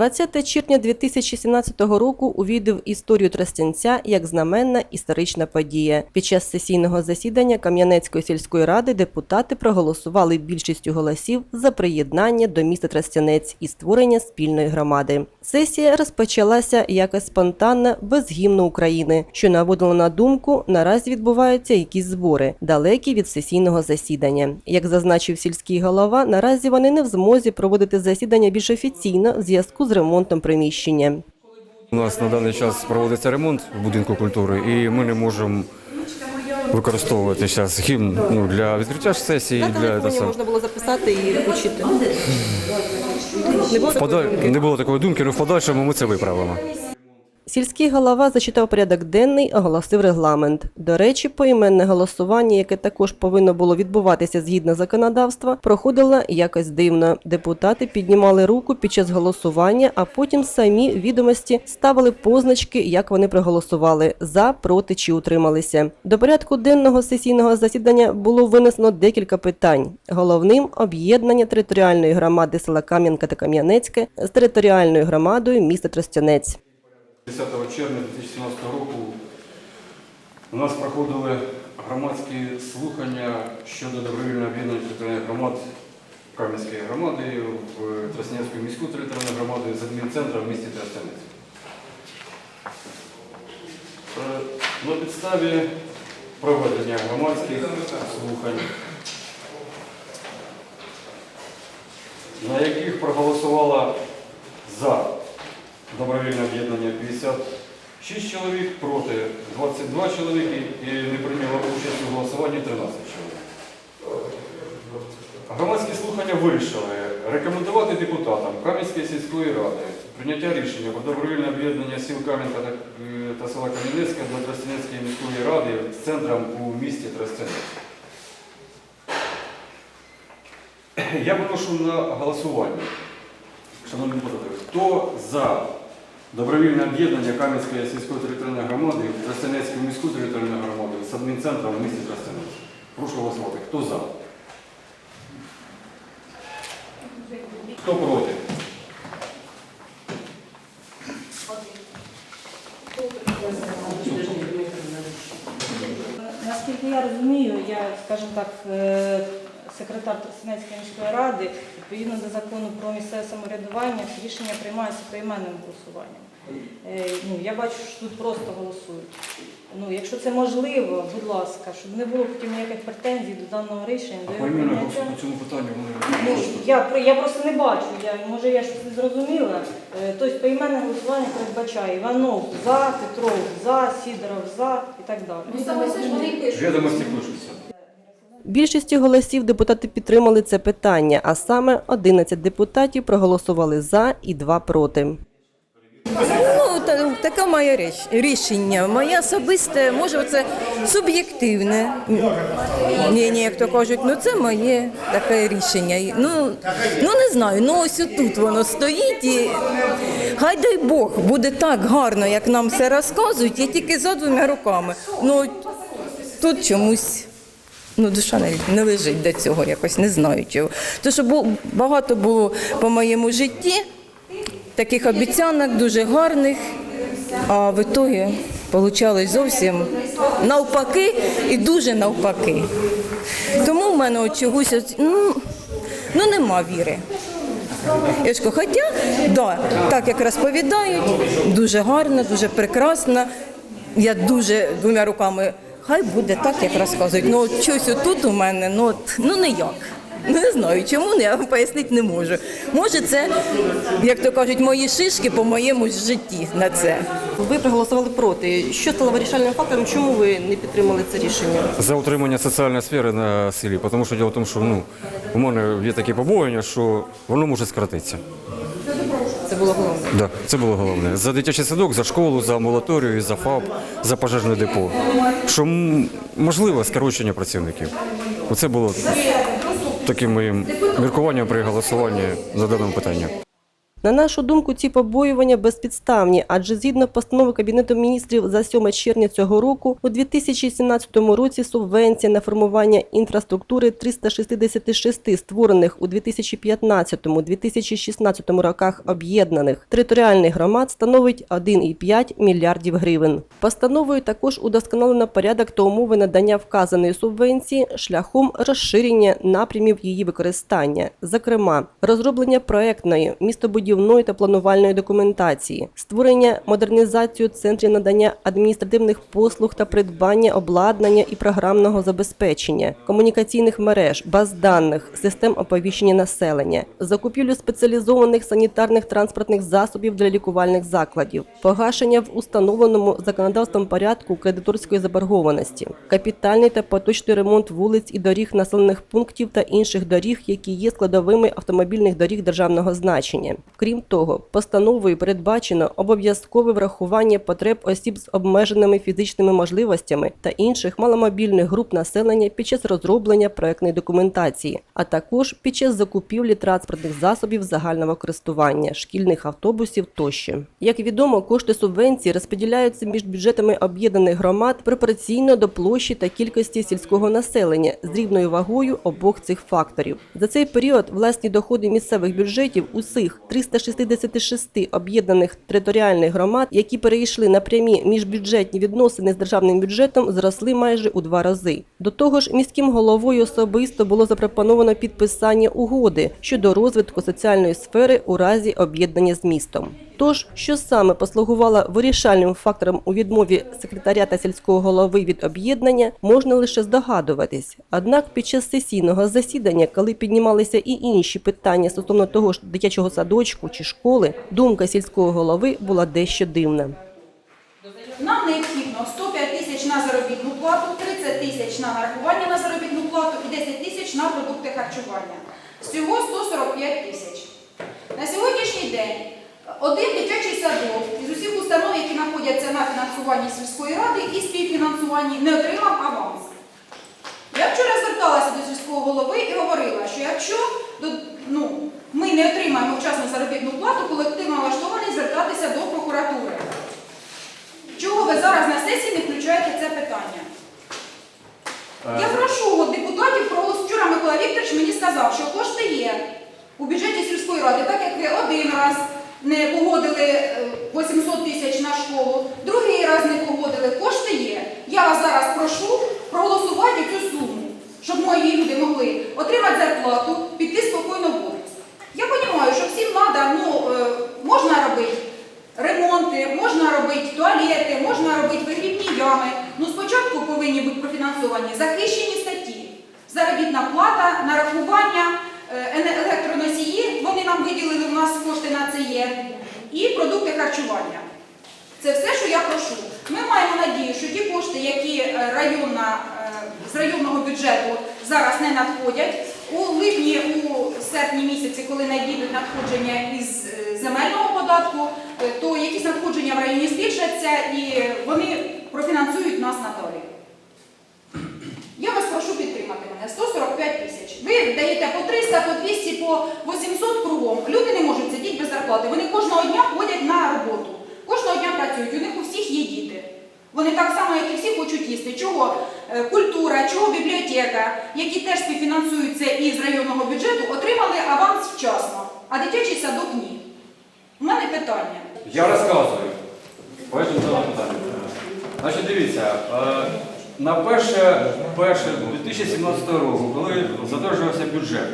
20 червня 2017 року увійде в історію Тростянця як знаменна історична подія. Під час сесійного засідання Кам'янецької сільської ради депутати проголосували більшістю голосів за приєднання до міста Тростянець і створення спільної громади. Сесія розпочалася якось спонтанно, без гімну України, що наводило на думку, наразі відбуваються якісь збори, далекі від сесійного засідання. Як зазначив сільський голова, наразі вони не в змозі проводити засідання більш офіційно в зв'язку з ремонтом приміщення. У нас на даний час проводиться ремонт в будинку культури, і ми не можемо використовувати зараз гімн ну, для відкриття сесії. сесії. Для та можна було записати і включити. Не було Пода- Не було такої думки, але в подальшому ми це виправимо. Сільський голова зачитав порядок денний, оголосив регламент. До речі, поіменне голосування, яке також повинно було відбуватися згідно законодавства, проходило якось дивно. Депутати піднімали руку під час голосування, а потім самі відомості ставили позначки, як вони проголосували за, проти чи утрималися. До порядку денного сесійного засідання було винесено декілька питань. Головним об'єднання територіальної громади села Кам'янка та Кам'янецьке з територіальною громадою міста Тростянець. 10 червня 2017 року у нас проходили громадські слухання щодо добровільного об'єднання територіальних громад Кам'янської громади в Тростянецьку міську територіальну громаду з адмінцентром в місті Тростянець. Е, На підставі проведення громадських слухань, на яких проголосувала за добровільне об'єднання 56 чоловік, проти 22 чоловіки і не прийняло участь у голосуванні 13 чоловік. Громадські слухання вирішили рекомендувати депутатам Кам'янської сільської ради прийняття рішення про добровільне об'єднання сіл Кам'янка та, е, села Кам'янецька до Тростянецької міської ради з центром у місті Тростянець. Я виношу на голосування. Шановні депутати, хто за добровільне об'єднання Кам'янської сільської територіальної громади в Тростянецьку міську територіальну громаду з адмінцентром в місті Тростянець? Прошу голосувати. Хто за? Хто проти? Наскільки я розумію, я, скажімо так, е, секретар Тростянецької міської ради, відповідно до закону про місцеве самоврядування, рішення приймаються поіменним голосуванням. Е, Ну, я бачу, що тут просто голосують. Ну, якщо це можливо, будь ласка, щоб не було потім ніяких претензій до даного рішення, А до по його прийняття. по цьому питанню вони Ну, я, я просто не бачу, я, може я щось не зрозуміла. Е, Тобто поіменне голосування передбачає Іванов за, Петров за, Сідоров за і так далі. Ну, саме це ж вони пишуть. відомості пишуться. Більшістю голосів депутати підтримали це питання, а саме 11 депутатів проголосували за і 2 проти. Ну, та, таке моє річ, рішення. Моє особисте, може, це суб'єктивне. Ні, ні, як то кажуть, ну це моє таке рішення. Ну, ну не знаю, ну ось тут воно стоїть і хай дай Бог буде так гарно, як нам все розказують, я тільки за двома руками. Ну тут чомусь. Ну, душа навіть не лежить до цього, якось не знаю чого. Тому що багато було по моєму житті таких обіцянок дуже гарних, а в ітогі вийшло зовсім навпаки і дуже навпаки. Тому в мене чогось ну, ну нема віри. Я ж кажу, Хоча, да, так як розповідають, дуже гарно, дуже прекрасно. Я дуже двома руками, хай буде так, як розказують. Ну, от щось отут у мене, ну, от, ну ніяк. Не знаю, чому я вам пояснити не можу. Може, це, як то кажуть, мої шишки по моєму житті на це. Ви проголосували проти. Що стало вирішальним фактором? Чому ви не підтримали це рішення? За утримання соціальної сфери на селі, тому що діло в тому, що ну, у мене є такі побоювання, що воно може скоротитися. Це було головне. Да, це було головне. За дитячий садок, за школу, за амбулаторію, за ФАП, за пожежне депо. Що можливо скорочення працівників. Оце було таким моїм міркуванням при голосуванні за даному питанню. На нашу думку, ці побоювання безпідставні, адже згідно постанови Кабінету міністрів за 7 червня цього року, у 2017 році субвенція на формування інфраструктури 366 створених у 2015-2016 роках об'єднаних територіальних громад становить 1,5 мільярдів гривень. Постановою також удосконалено порядок та умови надання вказаної субвенції шляхом розширення напрямів її використання, зокрема, розроблення проектної, містобудівної та планувальної документації, створення модернізацію центрів надання адміністративних послуг та придбання обладнання і програмного забезпечення, комунікаційних мереж, баз даних, систем оповіщення населення, закупівлю спеціалізованих санітарних транспортних засобів для лікувальних закладів, погашення в установленому законодавством порядку кредиторської заборгованості, капітальний та поточний ремонт вулиць і доріг населених пунктів та інших доріг, які є складовими автомобільних доріг державного значення. Крім того, постановою передбачено обов'язкове врахування потреб осіб з обмеженими фізичними можливостями та інших маломобільних груп населення під час розроблення проектної документації, а також під час закупівлі транспортних засобів загального користування, шкільних автобусів тощо. Як відомо, кошти субвенції розподіляються між бюджетами об'єднаних громад пропорційно до площі та кількості сільського населення з рівною вагою обох цих факторів. За цей період власні доходи місцевих бюджетів усіх 366 об'єднаних територіальних громад, які перейшли на прямі міжбюджетні відносини з державним бюджетом, зросли майже у два рази. До того ж, міським головою особисто було запропоновано підписання угоди щодо розвитку соціальної сфери у разі об'єднання з містом. Тож, що саме послугувало вирішальним фактором у відмові секретаря та сільського голови від об'єднання, можна лише здогадуватись. Однак під час сесійного засідання, коли піднімалися і інші питання стосовно того ж дитячого садочку чи школи, думка сільського голови була дещо дивна. Нам необхідно 105 тисяч на заробітну плату, 30 тисяч на нарахування на заробітну плату і 10 тисяч на продукти харчування. Всього 145 тисяч. На сьогоднішній день один дитячий садок із усіх установ, які знаходяться на фінансуванні сільської ради і співфінансуванні, не отримав аванс. Я вчора зверталася до сільського голови і говорила, що якщо ну, ми не отримаємо вчасно заробітну плату, колективно влаштований звертатися до прокуратури. Чого ви зараз на сесії не включаєте це питання? Я прошу от депутатів проголосувати. Вчора Микола Вікторович мені сказав, що кошти є у бюджеті сільської ради, так як ви один раз не погодили е, 800 тисяч на школу, другий раз не погодили, кошти є. Я вас зараз прошу проголосувати цю суму, щоб мої люди могли отримати зарплату, піти спокійно в офіс. Я розумію, що всім треба, ну, е, можна робити ремонти, можна робити туалети, можна робити вигрібні ями. Ну спочатку повинні бути профінансовані захищені статті, заробітна плата, нарахування, е, електроносії, вони нам виділили, у нас кошти на це є, і продукти харчування. Це все, що я прошу. Ми маємо надію, що ті кошти, які е, районна, е, з районного бюджету зараз не надходять, у липні, у серпні місяці, коли надійдуть надходження із е, земельного податку, е, то якісь надходження в районі збільшаться і вони профінансують нас надалі. Я вас прошу підтримати мене. 145 Ви даєте по 300, по 200, по 800 кругом. Люди не можуть сидіти без зарплати. Вони кожного дня ходять на роботу. Кожного дня працюють. У них у всіх є діти. Вони так само, як і всі, хочуть їсти. Чого е, культура, чого бібліотека, які теж співфінансуються із районного бюджету, отримали аванс вчасно, а дитячий садок ні. У мене питання. Я розказую. Значить, дивіться, е, на перше, перше 2017 року, коли задержувався бюджет,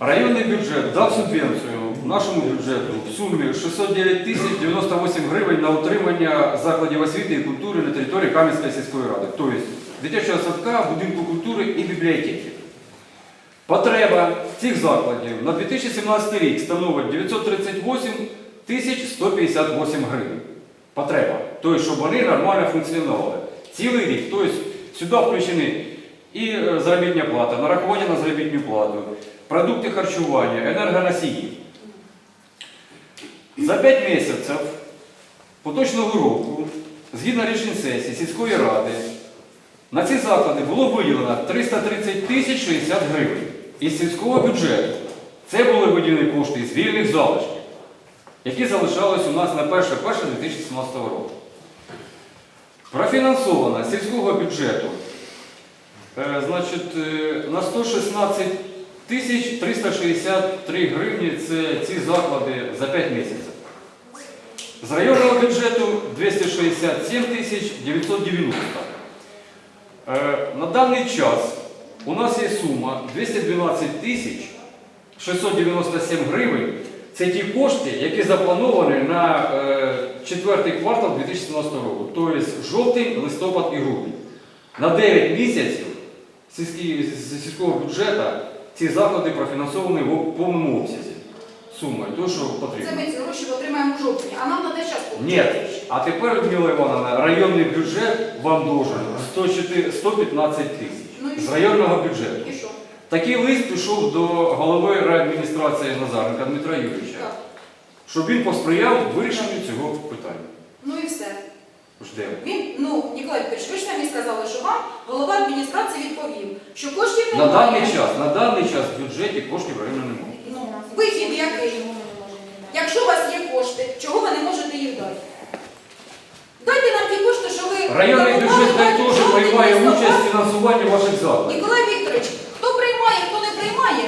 районний бюджет дав субвенцію нашому бюджету в сумі 609 тисяч 98 гривень на утримання закладів освіти і культури на території Кам'янської сільської ради. Тобто дитячого садка, будинку культури і бібліотеки. Потреба цих закладів на 2017 рік становить 938 тисяч 158 гривень. Потреба. Тобто, щоб вони нормально функціонували. Цілий рік. Тобто, сюди включені і е, заробітня плата, нарахування на заробітну плату, продукти харчування, енергоносії. За 5 місяців поточного року, згідно рішень сесії сільської ради, на ці заклади було виділено 330 тисяч 60 гривень із сільського бюджету. Це були виділені кошти з вільних залишків. які залишались у нас на 1.1.2017 року. Профінансовано сільського бюджету е, значить, е, на 116 тисяч 363 гривні це ці заклади за 5 місяців. З районного бюджету 267 тисяч 990. Е, На даний час у нас є сума 212 тисяч 697 гривень. Це ті кошти, які заплановані на е, четвертий квартал 2017 року, тобто жовтень, листопад і грудень. На 9 місяців з сільського бюджету ці заклади профінансовані в повному обсязі. Сумою, то, що Це потрібно. ми ці гроші отримаємо в жовтні, а нам на те час Ні. А тепер, Людмила Івановна, районний бюджет вам должен 104 115 тисяч Ну з районного бюджету. Такий лист пішов до голови райадміністрації Назаренка Дмитра Юрійовича, Так. щоб він посприяв вирішенню цього питання. Ну і все. Ждемо. Він, ну, Ніколай Петрович, ви ж самі сказали, що вам голова адміністрації відповів, що коштів На немає. даний час, на даний час в бюджеті коштів району немає. Ну, вихід який? Якщо у вас є кошти, чого ви не можете їх дати? Дайте нам ті кошти, що ви Районний бюджет дати теж приймає участь в фінансуванні ваших закладів. Ніколай Вікторович, хто приймає, хто не приймає,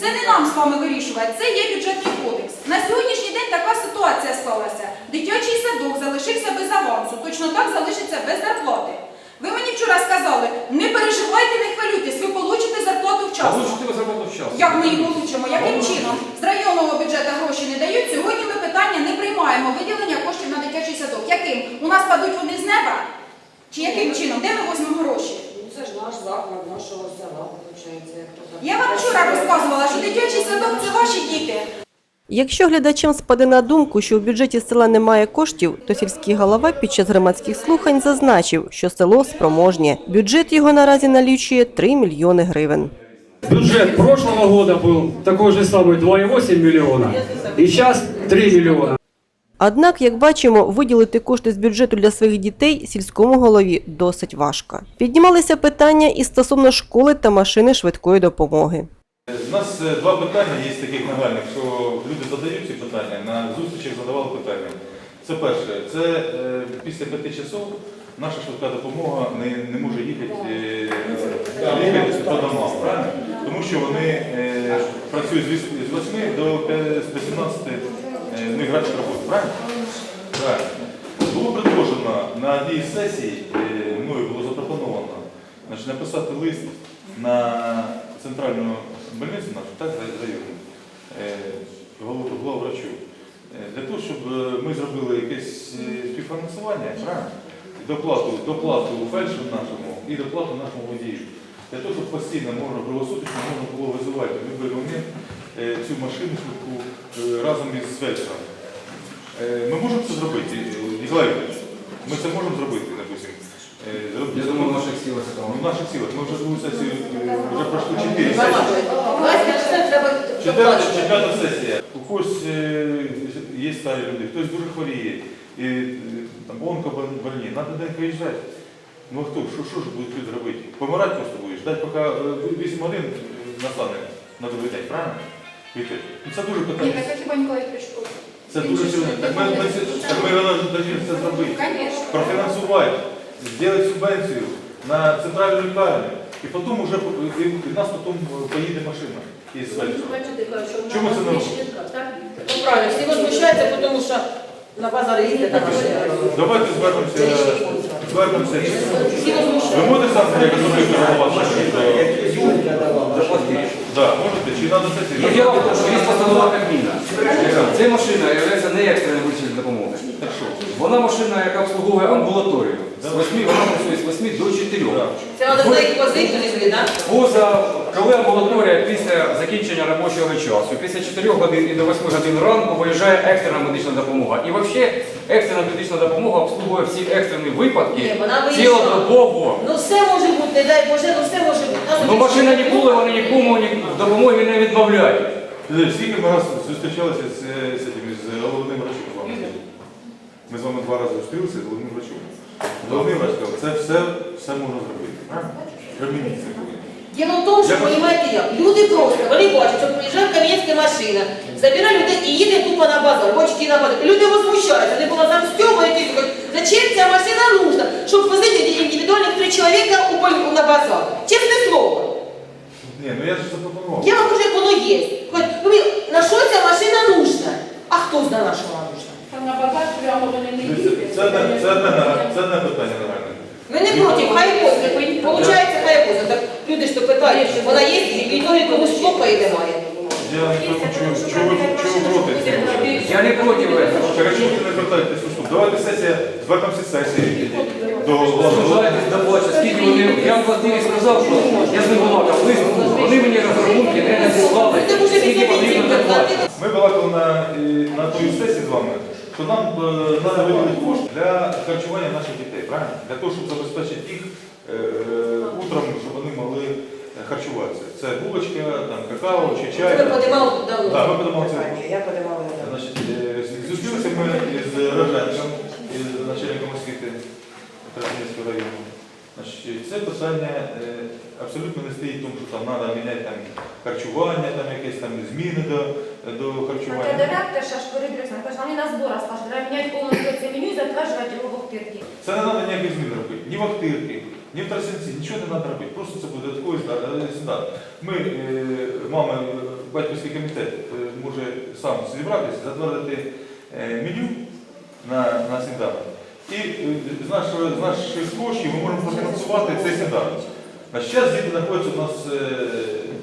це не нам з вами вирішувати, це є бюджетний кодекс. На сьогоднішній день така ситуація склалася. Дитячий садок залишився без авансу, точно так залишиться без зарплати. Ви мені вчора сказали, не переживайте, не хвилюйтесь, ви получите зарплату вчасно. лучше ви заробити вчасно. Як ми їх получимо? Яким чином? З районного бюджету гроші не дають. Сьогодні ми питання не приймаємо виділення коштів на дитячий садок. Яким? У нас падуть вони з неба? Чи яким чином? Де ми візьмемо гроші? Це ж наш заклад, нашого села, виходить. як то так. Я вам вчора розказувала, що дитячий садок це ваші діти. Якщо глядачам спаде на думку, що в бюджеті села немає коштів, то сільський голова під час громадських слухань зазначив, що село спроможнє. Бюджет його наразі налічує 3 мільйони гривень. Бюджет прошлого года был такой же самый 2,8 миллиона, и сейчас 3 миллиона. Однак, як бачимо, виділити кошти з бюджету для своїх дітей сільському голові досить важко. Піднімалися питання і стосовно школи та машини швидкої допомоги. У нас е, два питання є таких нагальних, що люди задають ці питання, на зустрічах задавали питання. Це перше, це е, після п'яти часов наша швидка допомога не, не може їхати е, їхати по домам. Тому що вони працюють з 8 до 17 не графік роботи, правильно? Правильно. Було предложено на одній з сесій, е, мною було запропоновано значить, написати лист на центральну больницю нашу, так, заяву, е, голова врачу, е, для того, щоб ми зробили якесь співфінансування, правильно? Доплату, доплату фельдшеру нашому і доплату нашому водію. Для того, щоб постійно можна було кругосуточно можна було визивати в будь-який момент цю машину швидку е, разом із фельдшером. Е, Ми можемо це зробити, е, Ніколай Вікторович? Ми це можемо зробити, допустимо. Е. Я думаю, в наших силах це в наших силах. Ми вже другу сесію, е, вже пройшли чотири сесії. Це Четверта, четверта сесія. У когось е, є старі люди, хтось дуже хворіє, і е, там онкобольні, треба день виїжджати. Ну а хто, що, що ж будуть люди робити? Помирати просто будеш, ждати, поки е, 8 годин е, настане на другий день, правильно? Ну це дуже Ні, питання. так хіба Ніколай Вікторович? Це дуже сильно. Так ми, ми, це- так ми повинні це зробити. Конечно. Профінансувати, зробити субвенцію на центральну лікарню. І потім уже і, нас потім поїде машина із фельдшером. Чому це не? Ну, правильно, всі возмущаються, тому що на базарі їздять на машині. Давайте звернемося, звернемося. Всі возмущаються. Ви можете сам як особисто голова машини? Заплатити. Так, можете, чи треба Ну, сесію? Діло в тому, що є постанова Кабміна. Ця машина є не екстреною вирішення допомоги. Вона машина, яка обслуговує амбулаторію. З 8, вона працює з 8 до 4. Це одна за їх позицію так? Поза, коли амбулаторія після закінчення робочого часу, після 4 годин і до 8 годин ранку виїжджає екстрена медична допомога. І взагалі екстрена медична допомога обслуговує всі екстрені випадки Ні, вона виїжджає. цілодобово. Ну все може бути, не дай Боже, ну все може бути. Нас Ну машина ніколи вони нікому ні допомоги не відмовляють. Люди, Скільки ми раз зустрічалися з, е, з, цим, з головним врачом з вами? Ми з вами два рази зустрілися з головним врачом. Головний врач сказав, це все, все можна зробити. Робіть це повинні. Діло в тому, що, Я бачу. розумієте як, люди просто, вони бачать, що приїжджає кам'янська машина, Забирай людей і їде тупо на базар, хочуть йти на базар. Люди возмущаються, вони була замстьовують і кажуть, зачем ця машина нужна, щоб возити індивідуальних три чоловіка у поль- на базар. Чесне слово. Ні, ну я ж запропонував. Я вам кажу, як воно є. Хоч, ну, ви- на що ця машина нужна? А хто знає, на що вона нужна? На базар прямо вони не Дивіться, Це одне, це одне, це одне питання нагальне. Ми не проти, хай возьме. Получається, хай возьме. Так люди ж то питають, вона є, і ноги комусь плохо і немає. Я не пойму, чого ви проти? Я не проти. Чого ви не звертаєтесь у суд? Давайте сесія, звернемося сесії до Слушайте, доплачу, скільки вони, я в квартирі сказав, що я з ним балакав, ви, вони мені розрахунки не надіслали, скільки потрібно доплачувати. Ми балакали на, на той сесії з вами, що нам треба виділити кошти для харчування наших дітей, правильно? Для того, щоб забезпечити їх е, е, утром, щоб вони могли харчуватися. Це булочка, там, какао чи чай. Ми подимали давно. Так, ми подимали це. Я подимала давно. Значить, е, зустрілися ми із Роженком, із начальником освіти Тростянецького району. Значить, це питання е, абсолютно не стоїть в тому, що там треба міняти там, харчування, там якісь там зміни до, до Це харчування. директор Шашкори Брюсна каже, вони на зборах скажуть, треба міняти повністю це меню і затверджувати його в Охтирці. Це не треба ніяких змін робити. Ні в Ахтирки, ні в Тростянці, нічого не треба робити. Просто це буде сюди. Ми, е, мама, е, батьківський комітет е, може сам зібратися, затвердити е, меню на, на сніданок. І е, з нашого з наших коштів ми можемо профінансувати цей сніданок. На зараз діти знаходяться у нас е,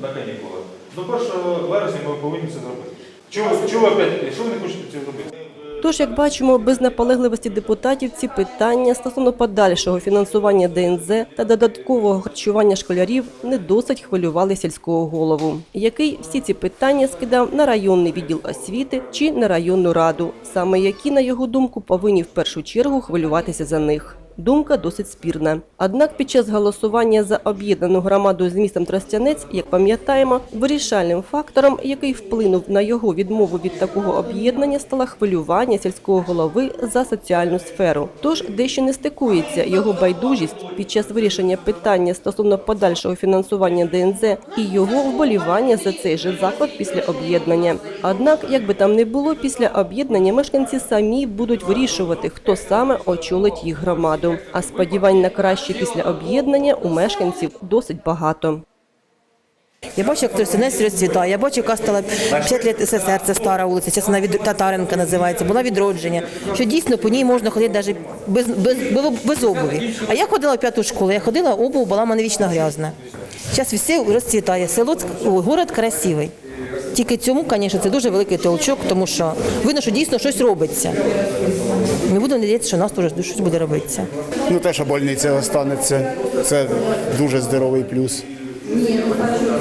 на канікулах. До 1 вересня ми повинні це зробити. Чого, чого опять, що ви не хочете цього робити? Тож, як бачимо, без наполегливості депутатів ці питання стосовно подальшого фінансування ДНЗ та додаткового харчування школярів не досить хвилювали сільського голову, який всі ці питання скидав на районний відділ освіти чи на районну раду, саме які, на його думку, повинні в першу чергу хвилюватися за них. Думка досить спірна. Однак під час голосування за об'єднану громаду з містом Тростянець, як пам'ятаємо, вирішальним фактором, який вплинув на його відмову від такого об'єднання, стало хвилювання сільського голови за соціальну сферу. Тож дещо не стикується його байдужість під час вирішення питання стосовно подальшого фінансування ДНЗ і його вболівання за цей же заклад після об'єднання. Однак, як би там не було, після об'єднання мешканці самі будуть вирішувати, хто саме очолить їх громаду. А сподівань на краще після об'єднання у мешканців досить багато. Я бачу, як Тростянець розцвітає. Я бачу, яка стала 5 років СССР, це стара вулиця, зараз вона від Татаренка називається, була відродження. Що дійсно по ній можна ходити навіть без, без, без, без обуві. А я ходила в п'яту школу, я ходила, обув була в мене вічно грязна. Зараз все розцвітає. Село, город красивий. Тільки цьому, звісно, це дуже великий толчок, тому що видно, що дійсно щось робиться. Ми будемо надіятися, що у нас теж щось буде робитися. Ну, те, що больниця останеться, це дуже здоровий плюс.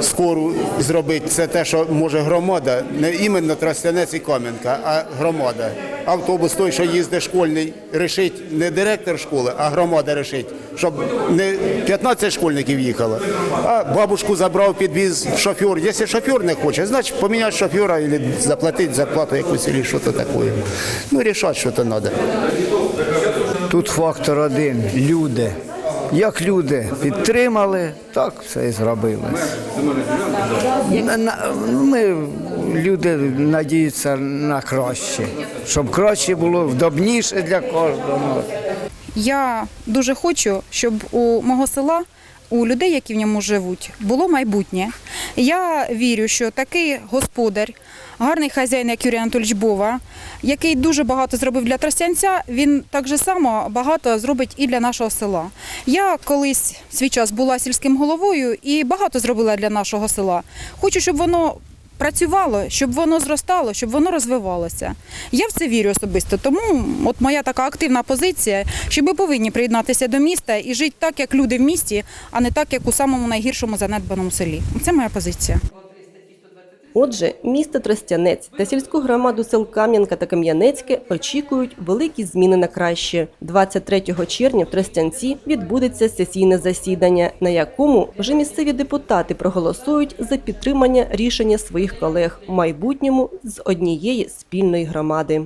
Скору зробити це те, що може громада, не іменно Тростянець і Кам'янка, а громада. Автобус той, що їздить школьний, рішить не директор школи, а громада рішить, щоб не 15 школьників їхало, а бабушку забрав, підвіз шофер. Якщо шофер не хоче, значить поміняти шофера або заплатити зарплату якусь, або щось таке. Ну, рішати, що то треба. Тут фактор один люди. Як люди підтримали, так все і на- Ми люди надіються на краще, щоб краще було вдобніше для кожного. Я дуже хочу, щоб у мого села, у людей, які в ньому живуть, було майбутнє. Я вірю, що такий господар, гарний хазяїн, як Юрій Анатольович Бова, який дуже багато зробив для Тростянця, він так же само багато зробить і для нашого села. Я колись свій час була сільським головою і багато зробила для нашого села. Хочу, щоб воно працювало, щоб воно зростало, щоб воно розвивалося. Я в це вірю особисто. Тому от моя така активна позиція, що ми повинні приєднатися до міста і жити так, як люди в місті, а не так, як у самому найгіршому занедбаному селі. Це моя позиція. Отже, місто Тростянець та сільську громаду сел Кам'янка та Кам'янецьке очікують великі зміни на краще. 23 червня в Тростянці відбудеться сесійне засідання, на якому вже місцеві депутати проголосують за підтримання рішення своїх колег в майбутньому з однієї спільної громади.